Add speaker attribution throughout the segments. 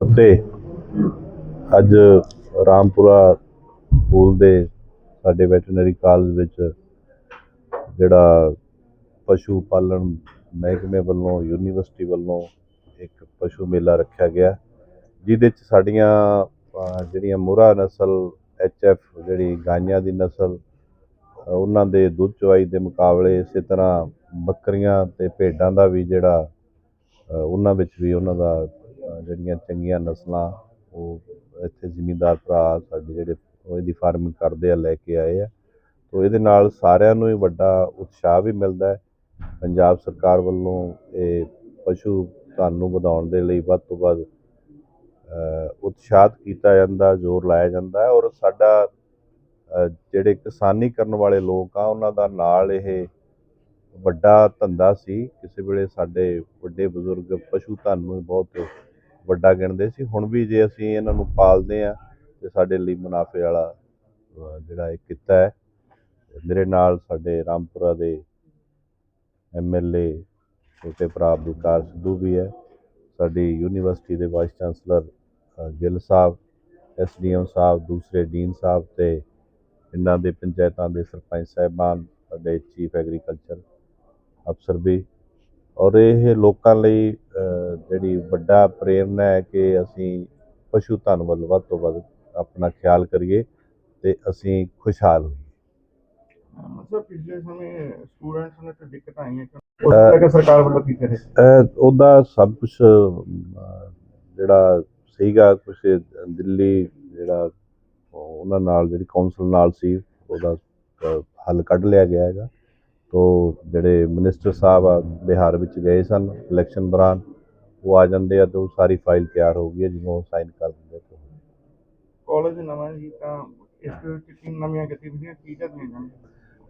Speaker 1: ਅਤੇ ਅੱਜ ਰਾਮਪੁਰਾ ਸਕੂਲ ਦੇ ਸਾਡੇ ਵੈਟਰਨਰੀ ਕਾਲਜ ਵਿੱਚ ਜਿਹੜਾ ਪਸ਼ੂ ਪਾਲਣ ਮਹਿਕਮੇ ਵੱਲੋਂ, ਯੂਨੀਵਰਸਿਟੀ ਵੱਲੋਂ ਇੱਕ ਪਸ਼ੂ ਮੇਲਾ ਰੱਖਿਆ ਗਿਆ। ਜਿਹਦੇ 'ਚ ਸਾਡੀਆਂ ਜਿਹੜੀਆਂ ਮੁਰਾ ਨਸਲ ਐਫ, ਜਿਹੜੀ ਗਾਈਆਂ ਦੀ ਨਸਲ, ਉਹਨਾਂ ਦੇ ਦੁੱਧ ਚਵਾਈ ਦੇ ਮੁਕਾਬਲੇ ਇਸੇ ਤਰ੍ਹਾਂ ਬੱਕਰੀਆਂ ਤੇ ਭੇਡਾਂ ਦਾ ਵੀ ਜਿਹੜਾ ਉਹਨਾਂ ਵਿੱਚ ਵੀ ਉਹਨਾਂ ਦਾ ਜਿਹੜੀਆਂ ਚੰਗੀਆਂ ਨਸਲਾਂ ਉਹ ਇੱਥੇ ਜ਼ਿਮੀਂਦਾਰ ਭਰਾ ਸਾਡੇ ਜਿਹੜੇ ਉਹ ਇਹਦੀ ਫਾਰਮਿੰਗ ਕਰਦੇ ਆ ਲੈ ਕੇ ਆਏ ਆ। ਤੋ ਇਹਦੇ ਨਾਲ ਸਾਰਿਆਂ ਨੂੰ ਹੀ ਵੱਡਾ ਉਤਸ਼ਾਹ ਵੀ ਮਿਲਦਾ ਹੈ। ਪੰਜਾਬ ਸਰਕਾਰ ਵੱਲੋਂ ਇਹ ਪਸ਼ੂ ਧਨ ਨੂੰ ਵਧਾਉਣ ਦੇ ਲਈ ਵੱਧ ਤੋਂ ਵੱਧ ਅ, ਉਤਸ਼ਾਹਤ ਕੀਤਾ ਜਾਂਦਾ ਜ਼ੋਰ ਲਾਇਆ ਜਾਂਦਾ ਹੈ ਔਰ ਸਾਡਾ ਜਿਹੜੇ ਕਿਸਾਨੀ ਕਰਨ ਵਾਲੇ ਲੋਕ ਆ ਉਹਨਾਂ ਦਾ ਨਾਲ ਇਹ ਵੱਡਾ ਧੰਦਾ ਸੀ। ਕਿਸੇ ਵੇਲੇ ਸਾਡੇ ਵੱਡੇ ਬਜ਼ੁਰਗ ਪਸ਼ੂ ਧਨ ਨੂੰ ਬਹੁਤ ਵੱਡਾ ਗਿਣਦੇ ਸੀ। ਹੁਣ ਵੀ ਜੇ ਅਸੀਂ ਇਹਨਾਂ ਨੂੰ ਪਾਲਦੇ ਆ ਤੇ ਸਾਡੇ ਲਈ ਮੁਨਾਫੇ ਵਾਲਾ ਜਿਹੜਾ ਇਹ ਕਿੱਤਾ ਹੈ, ਮੇਰੇ ਨਾਲ ਸਾਡੇ ਰਾਮਪੁਰਾ ਦੇ ਐਮਐਲਏ ਛੋਟੇ ਭਰਾ ਵਿਕਾਸ ਸਿੱਧੂ ਵੀ ਹੈ। ਸਾਡੀ ਯੂਨੀਵਰਸਿਟੀ ਦੇ ਵਾਈਸ ਚਾਂਸਲਰ ਗਿੱਲ ਸਾਹਿਬ ਐਸਡੀਐਮ ਸਾਹਿਬ, ਦੂਸਰੇ ਡੀਨ ਸਾਹਿਬ ਤੇ ਇਹਨਾਂ ਦੇ ਪੰਚਾਇਤਾਂ ਦੇ ਸਰਪੰਚ ਸਾਹਿਬਾਨ, ਸਾਡੇ ਚੀਫ ਐਗਰੀਕਲਚਰ ਅਫਸਰ ਵੀ ਔਰ ਇਹ ਲੋਕਾਂ ਲਈ ਜਿਹੜੀ ਵੱਡਾ ਪ੍ਰੇਰਨਾ ਹੈ ਕਿ ਅਸੀਂ ਪਸ਼ੂ ਧਨ ਵੱਲ ਵੱਧ ਤੋਂ ਵੱਧ ਆਪਣਾ ਖਿਆਲ ਕਰੀਏ ਤੇ ਅਸੀਂ ਖੁਸ਼ਹਾਲ ਹੋਈਏ।
Speaker 2: ਮਤਲਬ ਪਿਛਲੇ ਸਮੇਂ ਸਟੂਡੈਂਟਸ ਨੂੰ ਤੇ ਦਿੱਕਤਾਂ ਆਈਆਂ ਕਿ ਉਸ ਤਰ੍ਹਾਂ ਸਰਕਾਰ ਵੱਲੋਂ ਕੀ ਕਰੇ
Speaker 1: ਅਹ ਉਹਦਾ ਸਭ ਕੁਝ ਜਿਹੜਾ ਸੀਗਾ ਕੁਝ ਦਿੱਲੀ ਜਿਹੜਾ ਉਹਨਾਂ ਨਾਲ ਜਿਹੜੀ ਕੌਂਸਲ ਨਾਲ ਸੀ ਉਹਦਾ ਹੱਲ ਕੱਢ ਲਿਆ ਗਿਆ ਹੈਗਾ। ਤੋ ਜਿਹੜੇ ਮਿਨਿਸਟਰ ਸਾਹਿਬ ਆ ਬਿਹਾਰ ਵਿੱਚ ਗਏ ਸਨ ਇਲੈਕਸ਼ਨ ਦੌਰਾਨ ਉਹ ਆ ਜਾਂਦੇ ਆ ਤਾਂ ਉਹ ਸਾਰੀ ਫਾਈਲ ਤਿਆਰ ਹੋ ਗਈ ਹੈ ਜਦੋਂ ਉਹ ਸਾਈਨ ਕਰ ਦਿੰਦੇ ਤਾਂ
Speaker 2: ਕਾਲਜ ਨਵਾਂ ਜੀ ਤਾਂ ਇਸ ਦੇ ਵਿੱਚ ਕੀ ਨਵੀਆਂ ਗਤੀਵਿਧੀਆਂ ਕੀ ਕਰਨੀਆਂ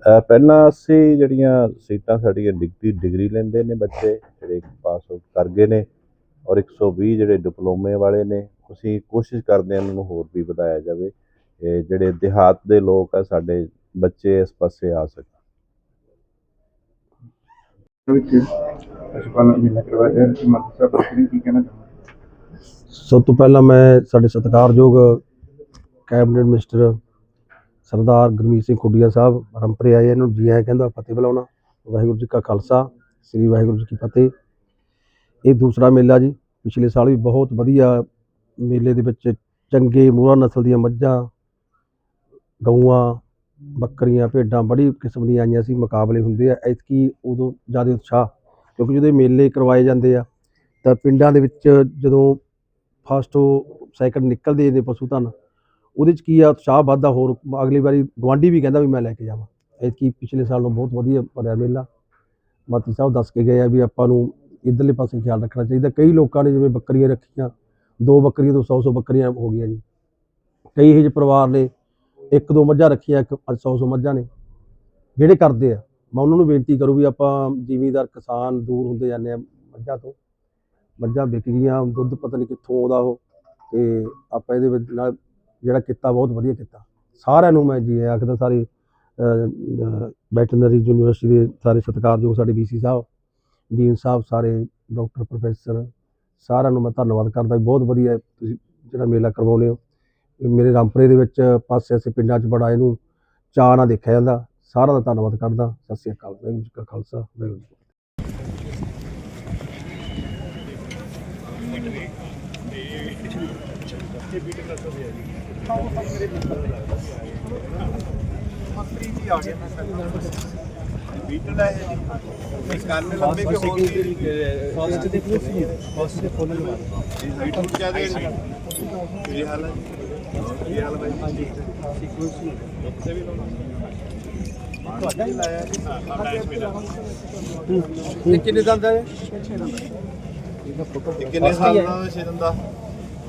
Speaker 1: ਅਹ ਪਹਿਲਾਂ ਅਸੀਂ ਜਿਹੜੀਆਂ ਸੀਟਾਂ ਸਾਡੀਆਂ ਡਿਗਰੀ ਡਿਗਰੀ ਲੈਂਦੇ ਨੇ ਬੱਚੇ ਜਿਹੜੇ ਪਾਸ ਆਊਟ ਕਰ ਗਏ ਨੇ ਔਰ 120 ਜਿਹੜੇ ਡਿਪਲੋਮੇ ਵਾਲੇ ਨੇ ਅਸੀਂ ਕੋਸ਼ਿਸ਼ ਕਰਦੇ ਹਾਂ ਇਹਨਾਂ ਨੂੰ ਹੋਰ ਵੀ ਵਧਾਇਆ ਜਾਵੇ ਜਿਹੜੇ ਦਿਹਾਤ ਦੇ ਲੋਕ ਆ ਸਾਡੇ ਬੱਚੇ ਇਸ ਪਾਸੇ ਆ ਸਕਣ।
Speaker 2: ਵਿੱਚ ਪਸ਼ੂ ਮੇਲਾ ਕਰਵਾਇਆ ਜਾ ਰਿਹਾ ਸਾਹਿਬ, ਤੁਸੀਂ ਕੀ ਕਹਿਣਾ ਚਾਹੁੰਦੇ
Speaker 3: ਸਭ ਤੋਂ ਪਹਿਲਾਂ ਮੈਂ ਸਾਡੇ ਸਤਿਕਾਰਯੋਗ ਕੈਬਨਿਟ ਮਿਨਿਸਟਰ ਸਰਦਾਰ ਗੁਰਮੀਤ ਸਿੰਘ ਖੁੱਡੀਆ ਸਾਹਿਬ ਰੰਪਰੇ ਆਏ ਇਹਨੂੰ ਜੀ ਆਇਆਂ ਕਹਿੰਦਾ ਫਤਿਹ ਬੁਲਾਉਣਾ। ਵਾਹਿਗੁਰੂ ਜੀ ਕਾ ਖਾਲਸਾ, ਸ੍ਰੀ ਵਾਹਿਗੁਰੂ ਜੀ ਕੀ ਫਤਿਹ। ਇਹ ਦੂਸਰਾ ਮੇਲਾ ਜੀ, ਪਿਛਲੇ ਸਾਲ ਵੀ ਬਹੁਤ ਵਧੀਆ ਮੇਲੇ ਦੇ ਵਿੱਚ ਚੰਗੇ ਮੂਰਾ ਨਸਲ ਦੀਆਂ ਮੱਝਾਂ, ਗਊਆਂ ਬੱਕਰੀਆਂ, ਭੇਡਾਂ, ਬੜੀ ਕਿਸਮ ਦੀਆਂ ਆਈਆਂ ਸੀ, ਮੁਕਾਬਲੇ ਹੁੰਦੇ ਆ। ਐਤਕੀ ਉਦੋਂ ਜ਼ਿਆਦਾ ਉਤਸ਼ਾਹ, ਕਿਉਂਕਿ ਜਦੋਂ ਇਹ ਮੇਲੇ ਕਰਵਾਏ ਜਾਂਦੇ ਆ, ਤਾਂ ਪਿੰਡਾਂ ਦੇ ਵਿੱਚ ਜਦੋਂ ਫਸਟ ਸੈਕਿੰਡ ਨਿਕਲਦੇ ਨੇ ਪਸ਼ੂ ਧਨ, ਉਹਦੇ ਚ ਕੀ ਆ, ਉਤਸ਼ਾਹ ਵੱਧਦਾ, ਹੋਰ ਅਗਲੀ ਵਾਰੀ ਗਵਾਂਢੀ ਵੀ ਕਹਿੰਦਾ ਵੀ ਮੈਂ ਲੈ ਕੇ ਜਾਵਾਂ। ਐਤਕੀ ਪਿਛਲੇ ਸਾਲ ਨਾਲੋਂ ਬਹੁਤ ਵਧੀਆ ਭਰਿਆ ਮੇਲਾ। ਮੰਤਰੀ ਸਾਹਿਬ ਦੱਸ ਕੇ ਗਏ ਆ ਵੀ ਆਪਾਂ ਨੂੰ ਇਧਰਲੇ ਪਾਸੇ ਖਿਆਲ ਰੱਖਣਾ ਚਾਹੀਦਾ। ਕਈ ਲੋਕਾਂ ਨੇ ਜਿਵੇਂ ਬੱਕਰੀਆਂ ਰੱਖੀਆਂ, ਦੋ ਬੱਕਰੀਆਂ ਤੋਂ 100 100 ਬੱਕਰੀਆਂ ਹੋ ਗਈਆਂ ਜੀ। ਕਈ ਇਹ ਜਿਹੇ ਪਰਿਵਾਰ ਨੇ ਇੱਕ ਦੋ ਮੱਝਾਂ ਰੱਖੀਆਂ, ਇੱਕ 100 100 ਮੱਝਾਂ ਨੇ। ਜਿਹੜੇ ਕਰਦੇ ਆ, ਮੈਂ ਉਹਨਾਂ ਨੂੰ ਬੇਨਤੀ ਕਰੂ ਵੀ ਆਪਾਂ ਜ਼ਿਮੀਦਾਰ ਕਿਸਾਨ ਦੂਰ ਹੁੰਦੇ ਜਾਂਦੇ ਆ ਮੱਝਾਂ ਤੋਂ। ਮੱਝਾਂ ਵਿਕ ਗਈਆਂ, ਦੁੱਧ ਪਤਾ ਨਹੀਂ ਕਿੱਥੋਂ ਆਉਂਦਾ ਉਹ, ਤੇ ਆਪਾਂ ਇਹਦੇ ਵਿੱਚ ਨਾਲ ਜਿਹੜਾ ਕੀਤਾ ਬਹੁਤ ਵਧੀਆ ਕੀਤਾ। ਸਾਰਿਆਂ ਨੂੰ ਮੈਂ ਜੀ ਆਖਦਾ, ਸਾਰੇ ਵੈਟਰਨਰੀ ਯੂਨੀਵਰਸਿਟੀ ਦੇ ਸਾਰੇ ਸਤਿਕਾਰਯੋਗ ਸਾਡੇ ਵੀਸੀ ਸਾਹਿਬ, ਡੀਨ ਸਾਹਿਬ, ਸਾਰੇ ਡਾਕਟਰ, ਪ੍ਰੋਫੈਸਰ, ਸਾਰਿਆਂ ਨੂੰ ਮੈਂ ਧੰਨਵਾਦ ਕਰਦਾ ਵੀ ਬਹੁਤ ਵਧੀਆ ਤੁਸੀਂ ਜਿਹੜਾ ਮੇਲਾ ਕਰਵਾਉਂਦੇ ਹੋ। ਮੇਰੇ ਰਾਮਪੁਰੇ ਦੇ ਵਿੱਚ ਪਾਸੇ ਆਸੇ ਪਿੰਡਾਂ 'ਚ ਬੜਾ ਇਹਨੂੰ ਚਾਅ ਨਾਲ ਦੇਖਿਆ ਜਾਂਦਾ। ਸਾਰਿਆਂ ਦਾ ਧੰਨਵਾਦ ਕਰਦਾ। ਸਤਿ ਸ਼੍ਰੀ ਅਕਾਲ। ਵਾਹਿਗੁਰੂ ਜੀ ਕਾ ਖਾਲਸਾ। ਵਾਹਿਗੁਰੂ ਜੀ ਕੀ ਫਤਿਹ।
Speaker 2: ਬੀਟਲ ਹੈ ਜੀ ਇਸ ਕੰਨ ਲੰਬੇ ਕੇ ਹੋ ਗਈ ਫਾਸਟ ਦੇ ਪੁੱਛੀ ਫਾਸਟ ਦੇ ਫੋਨ ਲਵਾ। ਬੀਟਲ ਕਿਆ ਦੇ। ਕੀ ਹਾਲ ਹੈ? ਕੀ ਹਾਲ ਹੈ ਹਾਂਜੀ ਉੱਥੇ ਵੀ ਤੁਹਾਡਾ ਹੀ ਲਾਇਆ
Speaker 3: ਇਹ ਕਿੰਨੇ ਦੰਦ ਹੈ
Speaker 2: ਇਹ ਕਿੰਨੇ ਸਾਲ ਦਾ? ਛੇ ਦੰਦਾ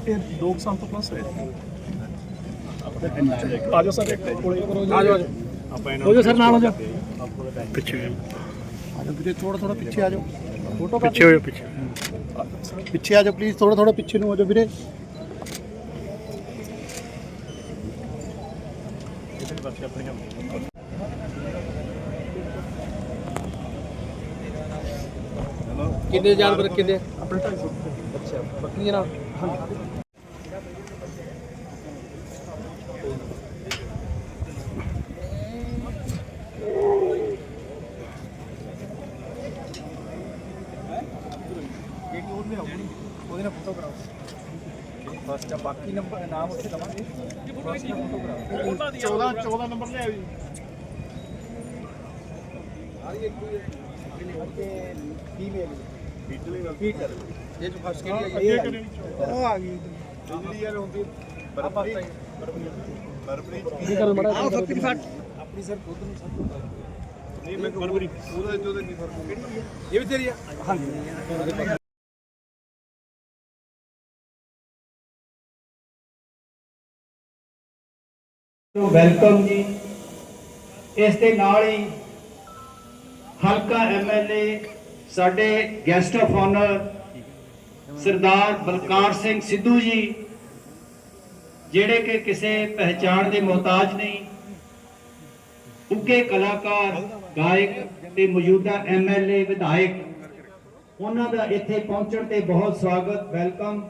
Speaker 4: ਇਹ 2 ਸਾਲ ਤੋਂ ਪਲੱਸ ਹੈ। ਆ ਜਾਓ ਸਰ ਕੋਲੇ ਕਰੋ ਜੀ ਆ ਜਾਓ
Speaker 2: ਆਪਾਂ
Speaker 4: ਹੋ ਜਾਓ ਸਰ ਨਾਲ ਹੋ ਜਾਓ।
Speaker 3: ਪਿੱਛੇ
Speaker 4: ਆ ਜਾਓ ਵੀਰੇ ਥੋੜਾ ਥੋੜਾ ਪਿੱਛੇ ਆ ਜਾਓ। ਫੋਟੋ
Speaker 3: ਪਿੱਛੇ ਹੋ ਜਾਓ ਪਿੱਛੇ।
Speaker 4: ਪਿੱਛੇ ਆ ਜਾਓ ਪਲੀਜ਼ ਥੋੜਾ ਥੋੜਾ ਪਿੱਛੇ ਨੂੰ ਹੋ ਜਾਓ ਵੀਰੇ।
Speaker 3: ਕਿੰਨੇ ਜਾਨਵਰ ਕਿੰਨੇ?
Speaker 4: ਆਪਣੇ 250
Speaker 3: ਅੱਛਾ ਬੱਕਰੀਆਂ ਨਾਲ
Speaker 2: ਫਸਟ ਬਾਕੀ ਨੰਬਰ ਨਾਮ ਉੱਥੇ ਦਵਾਂਗੇ।
Speaker 4: 14 14 ਨੰਬਰ ਲੈ ਆਓ ਜੀ।
Speaker 2: ਇਹ ਜੋ ਫਸਟ ਕਿਹੜੀ
Speaker 4: ਅੱਗੇ
Speaker 2: ਹੈ
Speaker 4: ਕਰੇ
Speaker 2: ਉਹ ਆ ਗਈ। ਬਿਜਲੀ ਵਾਲੇ ਹੁੰਦੀ ਬਰਫਰੀ ਬਰਫਰੀ ਆਪਣੀ ਸਰ ਖੁਦ ਨੂੰ ਸਭ ਨਹੀਂ ਮੈਂ ਬਰਫਰੀ ਉਹਦਾ ਜੋ ਨਹੀਂ ਫ਼ਰਕ ਇਹ ਵੀ ਤੇਰੀ ਆ?
Speaker 5: ਵੈਲਕਮ ਜੀ। ਇਸ ਦੇ ਨਾਲ ਹੀ ਹਲਕਾ ਐਮਐਲਏ ਸਾਡੇ guest of honour Sardar Balkar Singh Sidhu ji, ਜਿਹੜੇ ਕਿ ਕਿਸੇ ਪਹਿਚਾਣ ਦੇ ਮੁਹਤਾਜ ਨਹੀਂ ਉੱਗੇ ਕਲਾਕਾਰ, ਗਾਇਕ ਤੇ ਮੌਜੂਦਾ ਐਮਐਲਏ ਵਿਧਾਇਕ, ਉਹਨਾਂ ਦਾ ਇੱਥੇ ਪਹੁੰਚਣ ਤੇ ਬਹੁਤ ਸਵਾਗਤ, ਵੈਲਕਮ।